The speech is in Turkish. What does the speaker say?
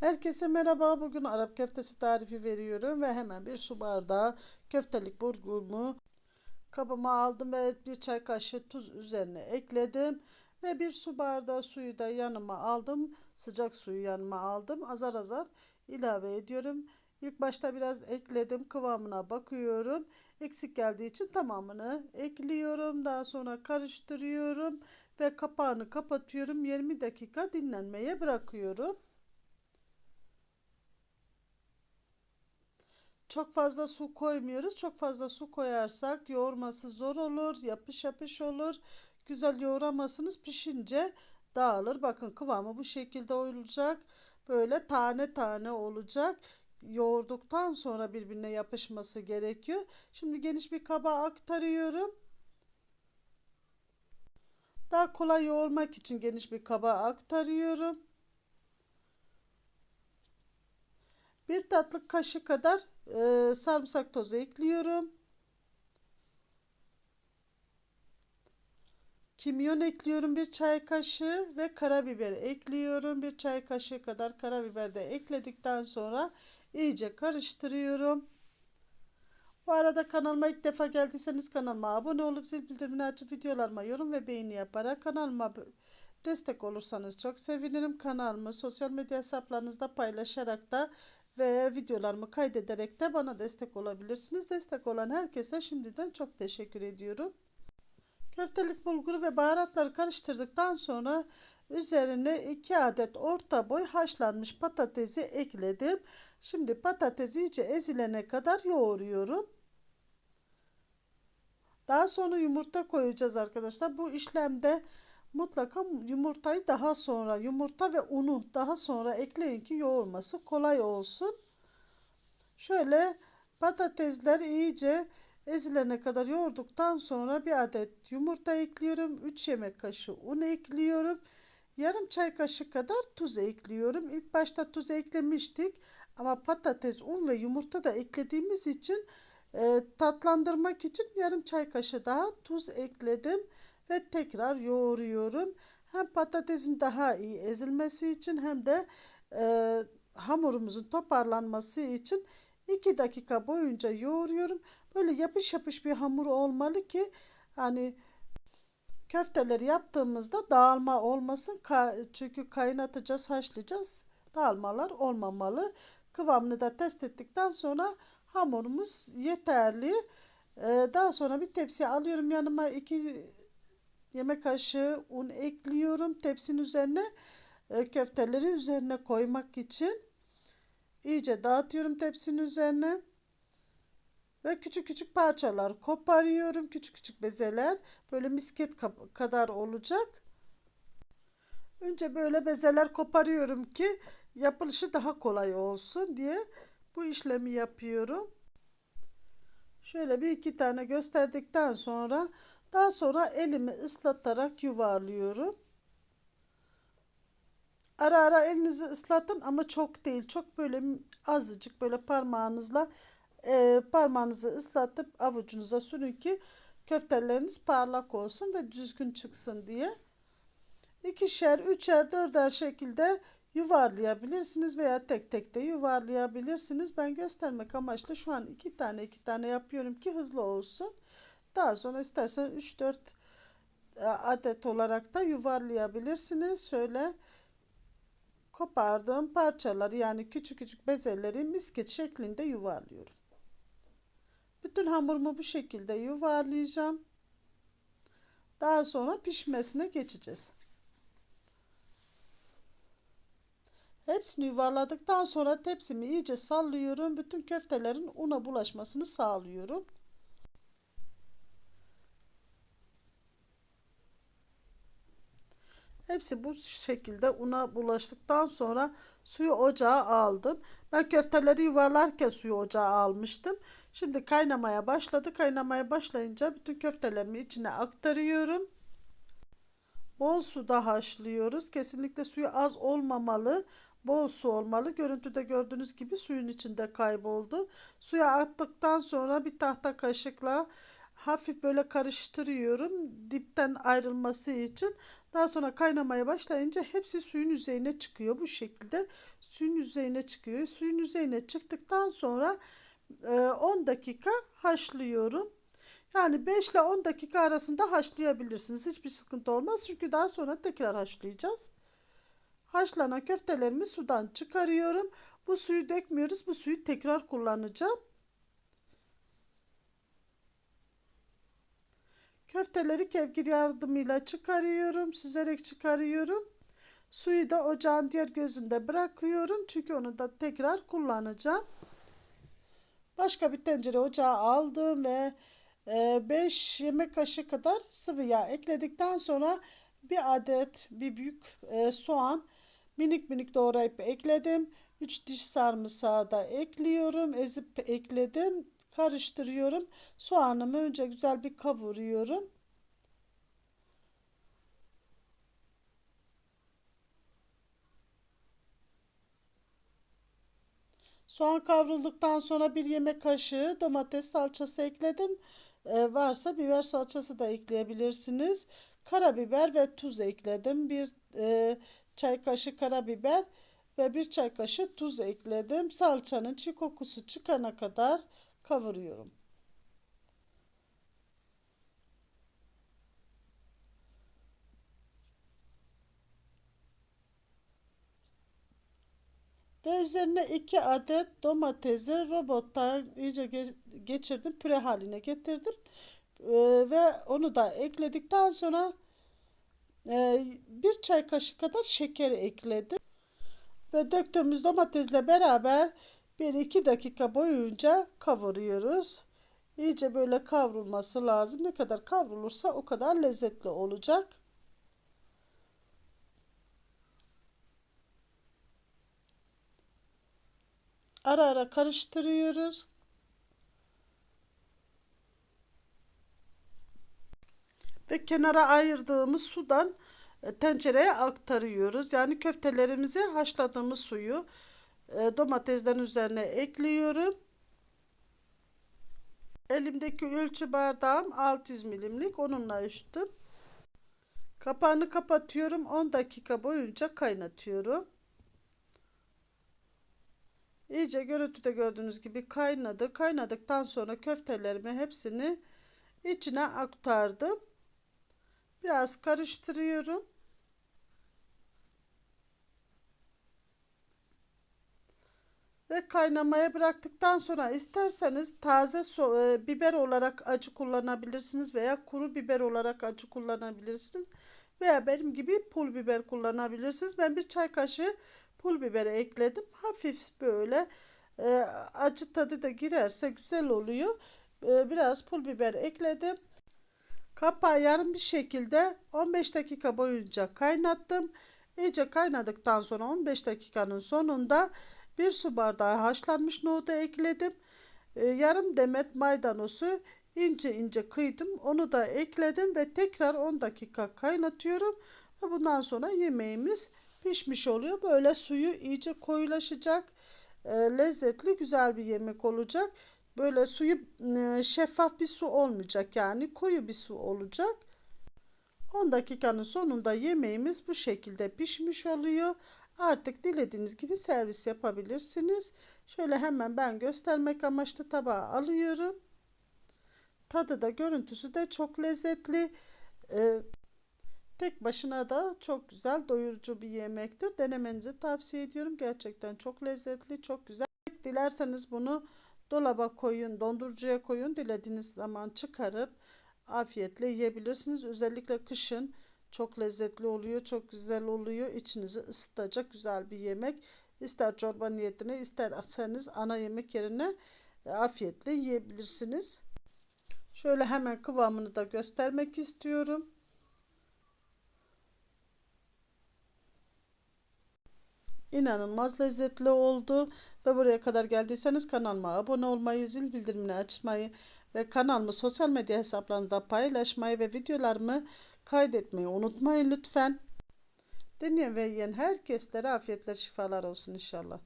Herkese merhaba. Bugün Arap köftesi tarifi veriyorum ve hemen bir su bardağı köftelik bulgurumu kabıma aldım ve bir çay kaşığı tuz üzerine ekledim ve bir su bardağı suyu da yanıma aldım. Sıcak suyu yanıma aldım. Azar azar ilave ediyorum. İlk başta biraz ekledim. Kıvamına bakıyorum. Eksik geldiği için tamamını ekliyorum. Daha sonra karıştırıyorum ve kapağını kapatıyorum. 20 dakika dinlenmeye bırakıyorum. Çok fazla su koymuyoruz. Çok fazla su koyarsak yoğurması zor olur. Yapış yapış olur. Güzel yoğuramazsınız. Pişince dağılır. Bakın kıvamı bu şekilde olacak. Böyle tane tane olacak. Yoğurduktan sonra birbirine yapışması gerekiyor. Şimdi geniş bir kaba aktarıyorum. Daha kolay yoğurmak için geniş bir kaba aktarıyorum. Bir tatlı kaşık kadar e, sarımsak tozu ekliyorum. Kimyon ekliyorum bir çay kaşığı ve karabiber ekliyorum. Bir çay kaşığı kadar karabiber de ekledikten sonra iyice karıştırıyorum. Bu arada kanalıma ilk defa geldiyseniz kanalıma abone olup zil bildirimini açıp videolarıma yorum ve beğeni yaparak kanalıma destek olursanız çok sevinirim. Kanalımı sosyal medya hesaplarınızda paylaşarak da ve videolarımı kaydederek de bana destek olabilirsiniz. Destek olan herkese şimdiden çok teşekkür ediyorum. Köftelik bulguru ve baharatları karıştırdıktan sonra üzerine 2 adet orta boy haşlanmış patatesi ekledim. Şimdi patates iyice ezilene kadar yoğuruyorum. Daha sonra yumurta koyacağız arkadaşlar. Bu işlemde mutlaka yumurtayı daha sonra yumurta ve unu daha sonra ekleyin ki yoğurması kolay olsun. Şöyle patatesler iyice ezilene kadar yoğurduktan sonra bir adet yumurta ekliyorum. 3 yemek kaşığı un ekliyorum. Yarım çay kaşığı kadar tuz ekliyorum. İlk başta tuz eklemiştik ama patates, un ve yumurta da eklediğimiz için e, tatlandırmak için yarım çay kaşığı daha tuz ekledim ve tekrar yoğuruyorum. Hem patatesin daha iyi ezilmesi için hem de e, hamurumuzun toparlanması için 2 dakika boyunca yoğuruyorum. Böyle yapış yapış bir hamur olmalı ki hani köfteleri yaptığımızda dağılma olmasın. Çünkü kaynatacağız, haşlayacağız. Dağılmalar olmamalı. Kıvamını da test ettikten sonra hamurumuz yeterli. Ee, daha sonra bir tepsiye alıyorum yanıma 2 yemek kaşığı un ekliyorum tepsinin üzerine e, köfteleri üzerine koymak için. İyice dağıtıyorum tepsinin üzerine ve küçük küçük parçalar koparıyorum küçük küçük bezeler. Böyle misket kadar olacak. Önce böyle bezeler koparıyorum ki yapılışı daha kolay olsun diye bu işlemi yapıyorum. Şöyle bir iki tane gösterdikten sonra daha sonra elimi ıslatarak yuvarlıyorum. Ara ara elinizi ıslatın ama çok değil. Çok böyle azıcık böyle parmağınızla e, parmağınızı ıslatıp avucunuza sürün ki köfteleriniz parlak olsun ve düzgün çıksın diye. İkişer, üçer, dörder şekilde yuvarlayabilirsiniz veya tek tek de yuvarlayabilirsiniz. Ben göstermek amaçlı şu an iki tane iki tane yapıyorum ki hızlı olsun. Daha sonra istersen 3-4 e, adet olarak da yuvarlayabilirsiniz. Şöyle kopardığım parçaları yani küçük küçük bezeleri misket şeklinde yuvarlıyorum. Bütün hamurumu bu şekilde yuvarlayacağım. Daha sonra pişmesine geçeceğiz. Hepsini yuvarladıktan sonra tepsimi iyice sallıyorum. Bütün köftelerin una bulaşmasını sağlıyorum. Hepsi bu şekilde una bulaştıktan sonra suyu ocağa aldım. Ben köfteleri yuvarlarken suyu ocağa almıştım. Şimdi kaynamaya başladı. Kaynamaya başlayınca bütün köftelerimi içine aktarıyorum. Bol suda haşlıyoruz. Kesinlikle suyu az olmamalı. Bol su olmalı. Görüntüde gördüğünüz gibi suyun içinde kayboldu. Suya attıktan sonra bir tahta kaşıkla hafif böyle karıştırıyorum dipten ayrılması için. Daha sonra kaynamaya başlayınca hepsi suyun üzerine çıkıyor bu şekilde. suyun yüzeyine çıkıyor. Suyun yüzeyine çıktıktan sonra e, 10 dakika haşlıyorum. Yani 5 ile 10 dakika arasında haşlayabilirsiniz. Hiçbir sıkıntı olmaz. Çünkü daha sonra tekrar haşlayacağız. Haşlanan köftelerimi sudan çıkarıyorum. Bu suyu dökmüyoruz. Bu suyu tekrar kullanacağım. Köfteleri kevgir yardımıyla çıkarıyorum. Süzerek çıkarıyorum. Suyu da ocağın diğer gözünde bırakıyorum. Çünkü onu da tekrar kullanacağım. Başka bir tencere ocağa aldım ve 5 yemek kaşığı kadar sıvı yağ ekledikten sonra bir adet bir büyük e, soğan minik minik doğrayıp ekledim. 3 diş sarımsağı da ekliyorum. Ezip ekledim. Karıştırıyorum. Soğanımı önce güzel bir kavuruyorum. Soğan kavrulduktan sonra bir yemek kaşığı domates salçası ekledim. Ee, varsa biber salçası da ekleyebilirsiniz. Karabiber ve tuz ekledim. Bir e, çay kaşığı karabiber ve bir çay kaşığı tuz ekledim. Salçanın çiğ kokusu çıkana kadar kavuruyorum. Ve üzerine iki adet domatesi robottan iyice geçirdim. Püre haline getirdim. Ee, ve onu da ekledikten sonra e, bir çay kaşığı kadar şeker ekledim. Ve döktüğümüz domatesle beraber 1-2 dakika boyunca kavuruyoruz. İyice böyle kavrulması lazım. Ne kadar kavrulursa o kadar lezzetli olacak. Ara ara karıştırıyoruz. Ve kenara ayırdığımız sudan e, tencereye aktarıyoruz. Yani köftelerimizi haşladığımız suyu e, domateslerin üzerine ekliyorum. Elimdeki ölçü bardağım 600 milimlik onunla ölçtüm. Kapağını kapatıyorum. 10 dakika boyunca kaynatıyorum. İyice görüntüde gördüğünüz gibi kaynadı. Kaynadıktan sonra köftelerimi hepsini içine aktardım. Biraz karıştırıyorum. Ve kaynamaya bıraktıktan sonra isterseniz taze so e, biber olarak acı kullanabilirsiniz veya kuru biber olarak acı kullanabilirsiniz. Veya benim gibi pul biber kullanabilirsiniz. Ben bir çay kaşığı pul biberi ekledim. Hafif böyle e, acı tadı da girerse güzel oluyor. E, biraz pul biber ekledim. Kapağı yarım bir şekilde 15 dakika boyunca kaynattım. İyice kaynadıktan sonra 15 dakikanın sonunda bir su bardağı haşlanmış nohudu ekledim. E, yarım demet maydanozu ince ince kıydım. Onu da ekledim ve tekrar 10 dakika kaynatıyorum. Ve bundan sonra yemeğimiz pişmiş oluyor. Böyle suyu iyice koyulaşacak. E, lezzetli güzel bir yemek olacak. Böyle suyu e, şeffaf bir su olmayacak yani koyu bir su olacak. 10 dakikanın sonunda yemeğimiz bu şekilde pişmiş oluyor. Artık dilediğiniz gibi servis yapabilirsiniz. Şöyle hemen ben göstermek amaçlı tabağa alıyorum. Tadı da görüntüsü de çok lezzetli. Ee, tek başına da çok güzel doyurucu bir yemektir. Denemenizi tavsiye ediyorum. Gerçekten çok lezzetli, çok güzel. Dilerseniz bunu dolaba koyun, dondurucuya koyun. Dilediğiniz zaman çıkarıp afiyetle yiyebilirsiniz. Özellikle kışın çok lezzetli oluyor, çok güzel oluyor. İçinizi ısıtacak güzel bir yemek. İster çorba niyetine, ister atsanız ana yemek yerine e, afiyetle yiyebilirsiniz. Şöyle hemen kıvamını da göstermek istiyorum. İnanılmaz lezzetli oldu ve buraya kadar geldiyseniz kanalıma abone olmayı, zil bildirimini açmayı ve kanalımı sosyal medya hesaplarınızda paylaşmayı ve videolarımı kaydetmeyi unutmayın lütfen. Deneyen ve yiyen herkeslere afiyetler şifalar olsun inşallah.